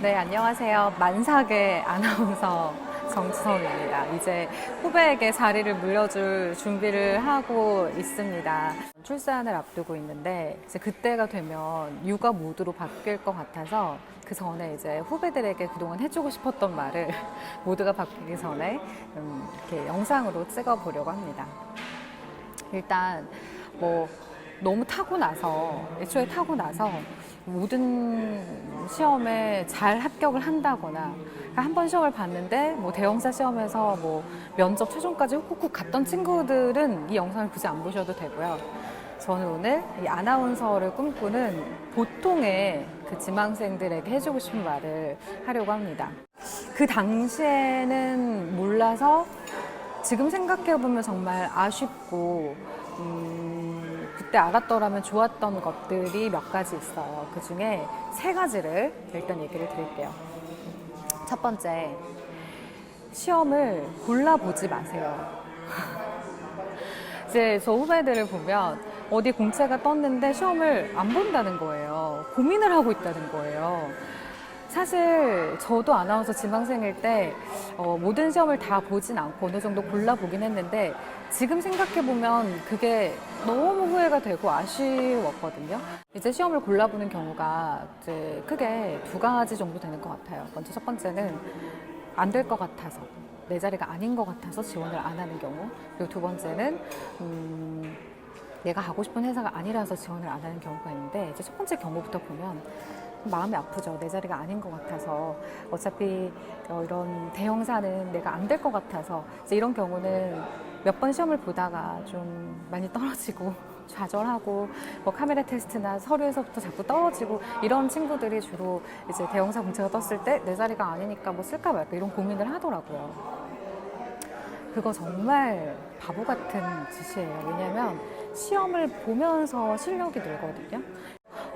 네, 안녕하세요. 만삭의 아나운서 정지성입니다. 이제 후배에게 자리를 물려줄 준비를 하고 있습니다. 출산을 앞두고 있는데 이제 그때가 되면 육아 모드로 바뀔 것 같아서 그 전에 이제 후배들에게 그동안 해주고 싶었던 말을 모두가 바뀌기 전에 음, 이렇게 영상으로 찍어보려고 합니다. 일단 뭐 너무 타고 나서 애초에 타고 나서 모든 시험에 잘 합격을 한다거나 그러니까 한번 시험을 봤는데 뭐 대형사 시험에서 뭐 면접 최종까지 훅훅 갔던 친구들은 이 영상을 굳이 안 보셔도 되고요. 저는 오늘 이 아나운서를 꿈꾸는 보통의 그 지망생들에게 해주고 싶은 말을 하려고 합니다. 그 당시에는 몰라서 지금 생각해보면 정말 아쉽고, 음, 그때 알았더라면 좋았던 것들이 몇 가지 있어요. 그 중에 세 가지를 일단 얘기를 드릴게요. 첫 번째, 시험을 골라보지 마세요. 이제 저 후배들을 보면 어디 공채가 떴는데 시험을 안 본다는 거예요. 고민을 하고 있다는 거예요. 사실 저도 아나운서 지망생일 때 어, 모든 시험을 다 보진 않고 어느 정도 골라보긴 했는데 지금 생각해보면 그게 너무 후회가 되고 아쉬웠거든요. 이제 시험을 골라보는 경우가 이제 크게 두 가지 정도 되는 것 같아요. 먼저 첫 번째는 안 될 것 같아서 내 자리가 아닌 것 같아서 지원을 안 하는 경우 그리고 두 번째는 음, 내가 가고 싶은 회사가 아니라서 지원을 안 하는 경우가 있는데 이제 첫 번째 경우부터 보면 마음이 아프죠. 내 자리가 아닌 것 같아서 어차피 어, 이런 대형사는 내가 안 될 것 같아서 이제 이런 경우는 몇 번 시험을 보다가 좀 많이 떨어지고 좌절하고 뭐 카메라 테스트나 서류에서부터 자꾸 떨어지고 이런 친구들이 주로 이제 대형사 공채가 떴을 때 내 자리가 아니니까 뭐 쓸까 말까 이런 고민을 하더라고요. 그거 정말 바보 같은 짓이에요. 왜냐면 시험을 보면서 실력이 늘거든요.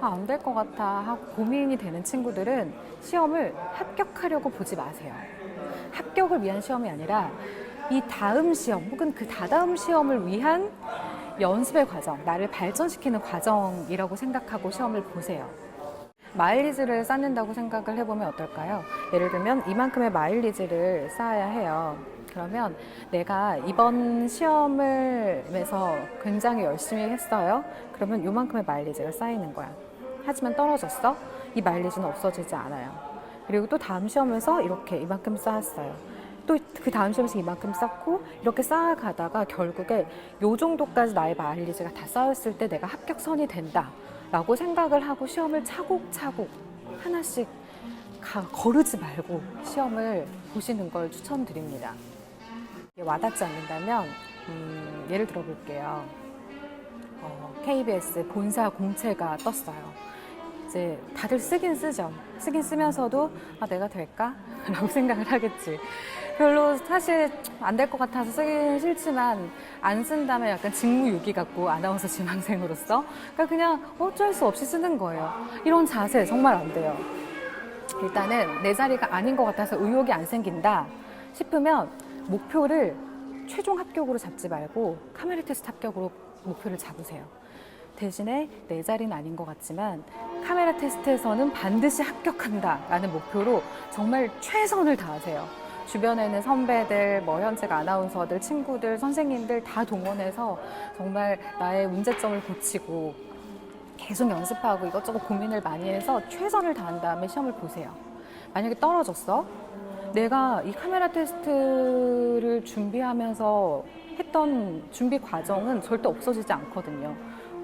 아, 안 될 것 같아 하고 고민이 되는 친구들은 시험을 합격하려고 보지 마세요. 합격을 위한 시험이 아니라 이 다음 시험 혹은 그 다다음 시험을 위한 연습의 과정, 나를 발전시키는 과정이라고 생각하고 시험을 보세요. 마일리지를 쌓는다고 생각을 해보면 어떨까요? 예를 들면 이만큼의 마일리지를 쌓아야 해요. 그러면 내가 이번 시험을에서 굉장히 열심히 했어요. 그러면 이만큼의 마일리지가 쌓이는 거야. 하지만 떨어졌어? 이 마일리지는 없어지지 않아요. 그리고 또 다음 시험에서 이렇게 이만큼 쌓았어요. 또 그 다음 시험에서 이만큼 쌓고 이렇게 쌓아가다가 결국에 요 정도까지 나의 마일리지가 다 쌓였을 때 내가 합격선이 된다. 라고 생각을 하고 시험을 차곡차곡 하나씩 가, 거르지 말고 시험을 보시는 걸 추천드립니다. 와닿지 않는다면 음, 예를 들어 볼게요. 어, KBS 본사 공채가 떴어요. 이제 다들 쓰긴 쓰죠. 쓰긴 쓰면서도 아 내가 될까? 라고 생각을 하겠지. 별로 사실 안 될 것 같아서 쓰긴 싫지만 안 쓴다면 약간 직무유기 같고 아나운서 지망생으로서 그러니까 그냥 어쩔 수 없이 쓰는 거예요. 이런 자세 정말 안 돼요. 일단은 내 자리가 아닌 것 같아서 의욕이 안 생긴다 싶으면 목표를 최종 합격으로 잡지 말고 카메라 테스트 합격으로 목표를 잡으세요. 대신에 내 자리는 아닌 것 같지만 카메라 테스트에서는 반드시 합격한다라는 목표로 정말 최선을 다하세요. 주변에는 선배들, 뭐 현직 아나운서들, 친구들, 선생님들 다 동원해서 정말 나의 문제점을 고치고 계속 연습하고 이것저것 고민을 많이 해서 최선을 다한 다음에 시험을 보세요. 만약에 떨어졌어? 내가 이 카메라 테스트를 준비하면서 했던 준비 과정은 절대 없어지지 않거든요.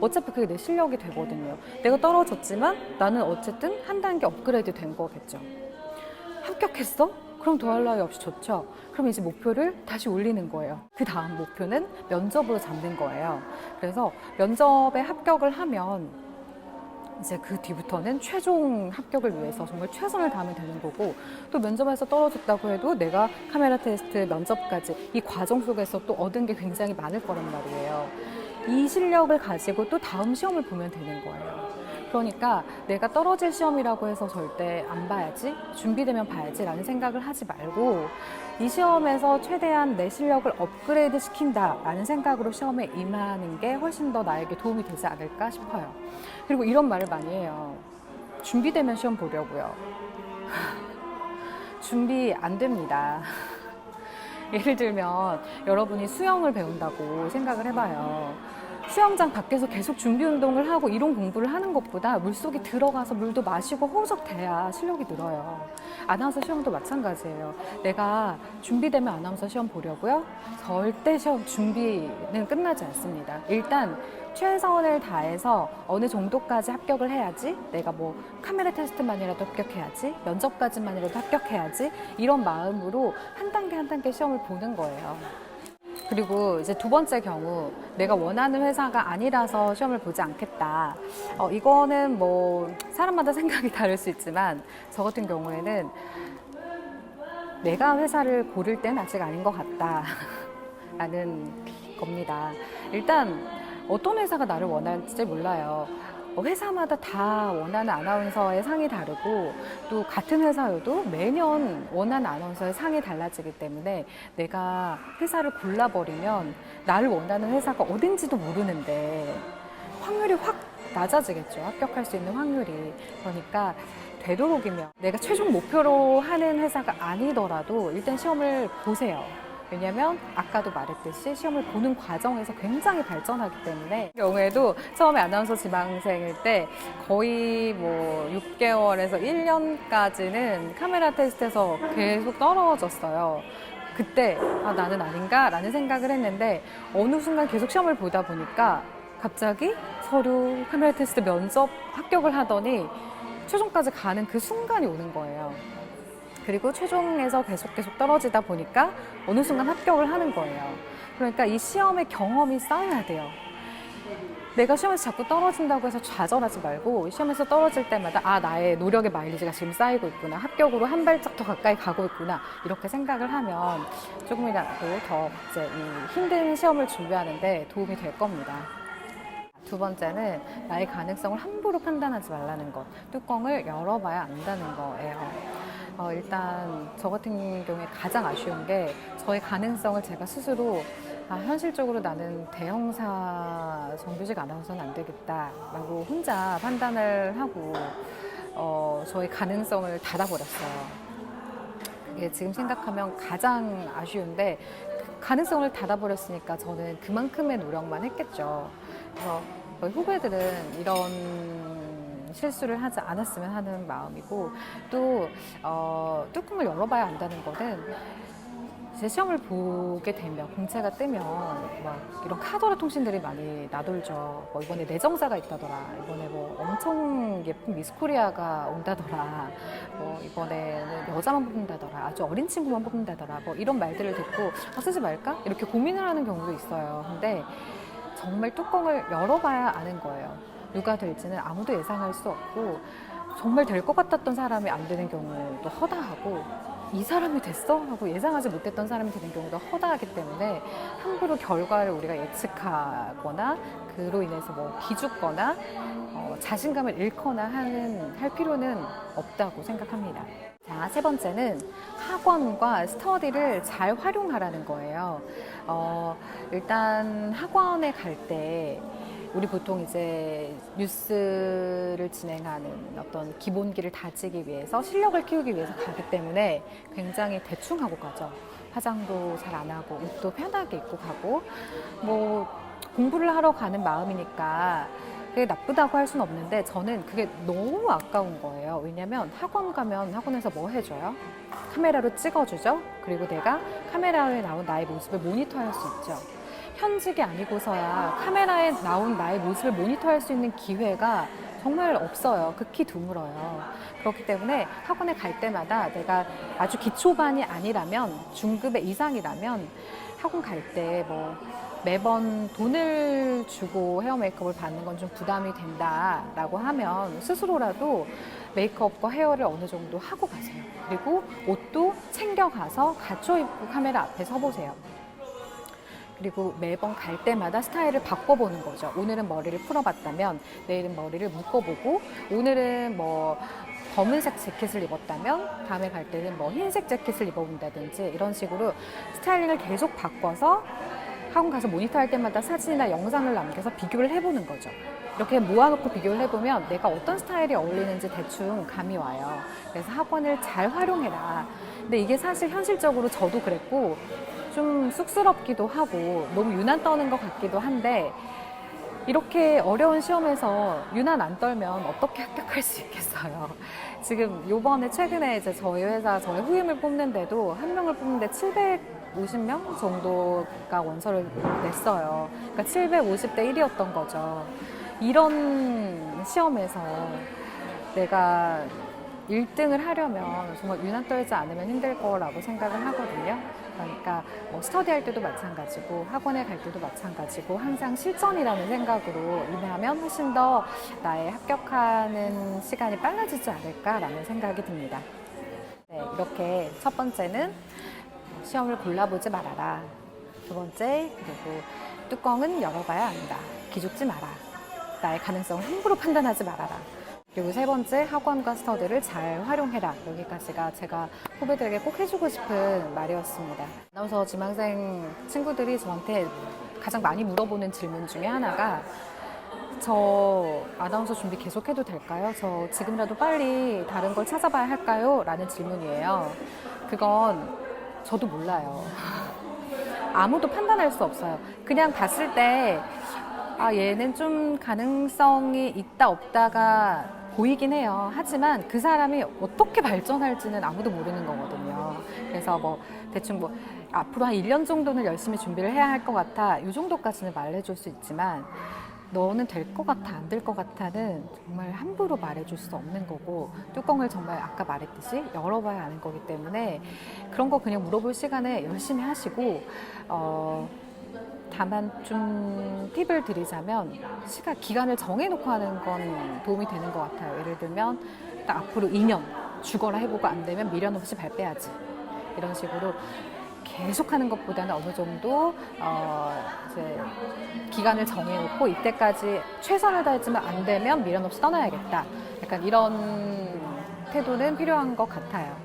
어차피 그게 내 실력이 되거든요. 내가 떨어졌지만 나는 어쨌든 한 단계 업그레이드 된 거겠죠. 합격했어? 그럼 더할 나위 없이 좋죠. 그럼 이제 목표를 다시 올리는 거예요. 그 다음 목표는 면접으로 잡는 거예요. 그래서 면접에 합격을 하면 이제 그 뒤부터는 최종 합격을 위해서 정말 최선을 다하면 되는 거고 또 면접에서 떨어졌다고 해도 내가 카메라 테스트 면접까지 이 과정 속에서 또 얻은 게 굉장히 많을 거란 말이에요. 이 실력을 가지고 또 다음 시험을 보면 되는 거예요. 그러니까 내가 떨어질 시험이라고 해서 절대 안 봐야지, 준비되면 봐야지라는 생각을 하지 말고 이 시험에서 최대한 내 실력을 업그레이드 시킨다라는 생각으로 시험에 임하는 게 훨씬 더 나에게 도움이 되지 않을까 싶어요. 그리고 이런 말을 많이 해요. 준비되면 시험 보려고요. 준비 안 됩니다. 예를 들면 여러분이 수영을 배운다고 생각을 해봐요. 수영장 밖에서 계속 준비 운동을 하고 이론 공부를 하는 것보다 물속에 들어가서 물도 마시고 허우적대야 실력이 늘어요. 아나운서 시험도 마찬가지예요. 내가 준비되면 아나운서 시험 보려고요? 절대 시험 준비는 끝나지 않습니다. 일단 최선을 다해서 어느 정도까지 합격을 해야지 내가 뭐 카메라 테스트만이라도 합격해야지 면접까지만이라도 합격해야지 이런 마음으로 한 단계 한 단계 시험을 보는 거예요. 그리고 이제 두 번째 경우 내가 원하는 회사가 아니라서 시험을 보지 않겠다. 어, 이거는 뭐 사람마다 생각이 다를 수 있지만 저 같은 경우에는 내가 회사를 고를 때는 아직 아닌 것 같다. 라는 겁니다. 일단 어떤 회사가 나를 원할지 몰라요. 어, 회사마다 다 원하는 아나운서의 상이 다르고 또 같은 회사여도 매년 원하는 아나운서의 상이 달라지기 때문에 내가 회사를 골라버리면 나를 원하는 회사가 어딘지도 모르는데 확률이 확 낮아지겠죠. 합격할 수 있는 확률이. 그러니까 되도록이면 내가 최종 목표로 하는 회사가 아니더라도 일단 시험을 보세요. 왜냐면 아까도 말했듯이 시험을 보는 과정에서 굉장히 발전하기 때문에 이 경우에도 처음에 아나운서 지망생일 때 거의 뭐 6개월에서 1년까지는 카메라 테스트에서 계속 떨어졌어요. 그때 아 나는 아닌가 라는 생각을 했는데 어느 순간 계속 시험을 보다 보니까 갑자기 서류 카메라 테스트 면접 합격을 하더니 최종까지 가는 그 순간이 오는 거예요. 그리고 최종에서 계속 계속 떨어지다 보니까 어느 순간 합격을 하는 거예요. 그러니까 이 시험의 경험이 쌓여야 돼요. 내가 시험에서 자꾸 떨어진다고 해서 좌절하지 말고 시험에서 떨어질 때마다 아 나의 노력의 마일리지가 지금 쌓이고 있구나 합격으로 한 발짝 더 가까이 가고 있구나 이렇게 생각을 하면 조금이라도 더 이제 이 힘든 시험을 준비하는데 도움이 될 겁니다. 두 번째는 나의 가능성을 함부로 판단하지 말라는 것. 뚜껑을 열어봐야 안다는 거예요. 어, 일단 저 같은 경우에 가장 아쉬운 게 저의 가능성을 제가 스스로 아, 현실적으로 나는 대형사 정규직 아나운서는 안 되겠다라고 혼자 판단을 하고 어, 저의 가능성을 닫아버렸어요. 그게 지금 생각하면 가장 아쉬운데 그 가능성을 닫아버렸으니까 저는 그만큼의 노력만 했겠죠. 그래서 후배들은 이런 실수를 하지 않았으면 하는 마음이고 또 어, 뚜껑을 열어봐야 안다는 거는 이제 시험을 보게 되면 공채가 뜨면 막 이런 카더라 통신들이 많이 나돌죠. 뭐 이번에 내정사가 있다더라. 이번에 뭐 엄청 예쁜 미스코리아가 온다더라. 뭐 이번에는 여자만 뽑는다더라. 아주 어린 친구만 뽑는다더라. 뭐 이런 말들을 듣고 아, 쓰지 말까? 이렇게 고민을 하는 경우도 있어요. 근데 정말 뚜껑을 열어봐야 아는 거예요. 누가 될지는 아무도 예상할 수 없고 정말 될 것 같았던 사람이 안 되는 경우도 허다하고 이 사람이 됐어? 하고 예상하지 못했던 사람이 되는 경우도 허다하기 때문에 함부로 결과를 우리가 예측하거나 그로 인해서 뭐 기죽거나 어, 자신감을 잃거나 하는 할 필요는 없다고 생각합니다. 자, 세 번째는 학원과 스터디를 잘 활용하라는 거예요. 어, 일단 학원에 갈 때 우리 보통 이제 뉴스를 진행하는 어떤 기본기를 다지기 위해서 실력을 키우기 위해서 가기 때문에 굉장히 대충 하고 가죠. 화장도 잘 안 하고 옷도 편하게 입고 가고 뭐 공부를 하러 가는 마음이니까 그게 나쁘다고 할 수는 없는데 저는 그게 너무 아까운 거예요. 왜냐면 학원 가면 학원에서 뭐 해줘요? 카메라로 찍어주죠. 그리고 내가 카메라에 나온 나의 모습을 모니터할 수 있죠. 현직이 아니고서야 카메라에 나온 나의 모습을 모니터할 수 있는 기회가 정말 없어요. 극히 드물어요. 그렇기 때문에 학원에 갈 때마다 내가 아주 기초반이 아니라면 중급의 이상이라면 학원 갈 때 뭐 매번 돈을 주고 헤어 메이크업을 받는 건 좀 부담이 된다라고 하면 스스로라도 메이크업과 헤어를 어느 정도 하고 가세요. 그리고 옷도 챙겨가서 갖춰 입고 카메라 앞에 서보세요. 그리고 매번 갈 때마다 스타일을 바꿔보는 거죠. 오늘은 머리를 풀어봤다면 내일은 머리를 묶어보고 오늘은 뭐 검은색 재킷을 입었다면 다음에 갈 때는 뭐 흰색 재킷을 입어본다든지 이런 식으로 스타일링을 계속 바꿔서 학원 가서 모니터 할 때마다 사진이나 영상을 남겨서 비교를 해보는 거죠. 이렇게 모아놓고 비교를 해보면 내가 어떤 스타일이 어울리는지 대충 감이 와요. 그래서 학원을 잘 활용해라. 근데 이게 사실 현실적으로 저도 그랬고 좀 쑥스럽기도 하고 너무 유난 떠는 것 같기도 한데 이렇게 어려운 시험에서 유난 안 떨면 어떻게 합격할 수 있겠어요. 지금 요번에 최근에 이제 저희 회사 저희 후임을 뽑는데도 한 명을 뽑는데 750명 정도가 원서를 냈어요. 그러니까 750대 1이었던 거죠. 이런 시험에서 내가 1등을 하려면 정말 유난 떨지 않으면 힘들 거라고 생각을 하거든요. 그러니까 뭐 스터디할 때도 마찬가지고 학원에 갈 때도 마찬가지고 항상 실전이라는 생각으로 임하면 훨씬 더 나의 합격하는 시간이 빨라지지 않을까라는 생각이 듭니다. 네, 이렇게 첫 번째는 시험을 골라보지 말아라. 두 번째, 그리고 뚜껑은 열어봐야 한다. 기죽지 마라. 나의 가능성을 함부로 판단하지 말아라. 그리고 세 번째, 학원과 스터디를 잘 활용해라. 여기까지가 제가 후배들에게 꼭 해주고 싶은 말이었습니다. 아나운서 지망생 친구들이 저한테 가장 많이 물어보는 질문 중에 하나가 저 아나운서 준비 계속해도 될까요? 저 지금이라도 빨리 다른 걸 찾아봐야 할까요? 라는 질문이에요. 그건 저도 몰라요. 아무도 판단할 수 없어요. 그냥 봤을 때, 아, 얘는 좀 가능성이 있다, 없다가 보이긴 해요. 하지만 그 사람이 어떻게 발전할지는 아무도 모르는 거거든요. 그래서 뭐, 대충 뭐, 앞으로 한 1년 정도는 열심히 준비를 해야 할 것 같아. 이 정도까지는 말해줄 수 있지만, 너는 될 것 같아, 안 될 것 같아는 정말 함부로 말해줄 수 없는 거고, 뚜껑을 정말 아까 말했듯이 열어봐야 아는 거기 때문에 그런 거 그냥 물어볼 시간에 열심히 하시고, 어, 다만 좀 팁을 드리자면 시간 기간을 정해놓고 하는 건 도움이 되는 것 같아요. 예를 들면 딱 앞으로 2년 죽어라 해보고 안 되면 미련 없이 발 빼야지 이런 식으로 계속 하는 것보다는 어느 정도 어 이제 기간을 정해놓고 이때까지 최선을 다했지만 안 되면 미련 없이 떠나야겠다. 약간 이런 태도는 필요한 것 같아요.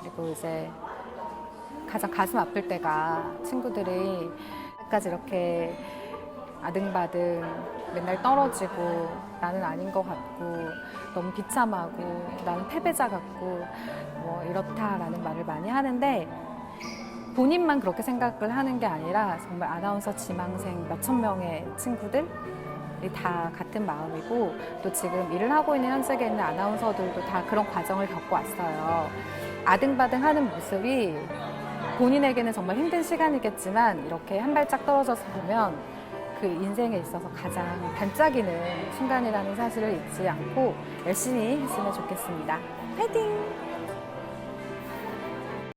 그리고 이제 가장 가슴 아플 때가 친구들이 끝까지 이렇게 아등바등 맨날 떨어지고 나는 아닌 것 같고 너무 비참하고 나는 패배자 같고 뭐 이렇다라는 말을 많이 하는데 본인만 그렇게 생각을 하는 게 아니라 정말 아나운서 지망생 몇천 명의 친구들 다 같은 마음이고 또 지금 일을 하고 있는 현직에 있는 아나운서들도 다 그런 과정을 겪고 왔어요. 아등바등 하는 모습이 본인에게는 정말 힘든 시간이겠지만 이렇게 한 발짝 떨어져서 보면 그 인생에 있어서 가장 반짝이는 순간이라는 사실을 잊지 않고 열심히 했으면 좋겠습니다. 파이팅!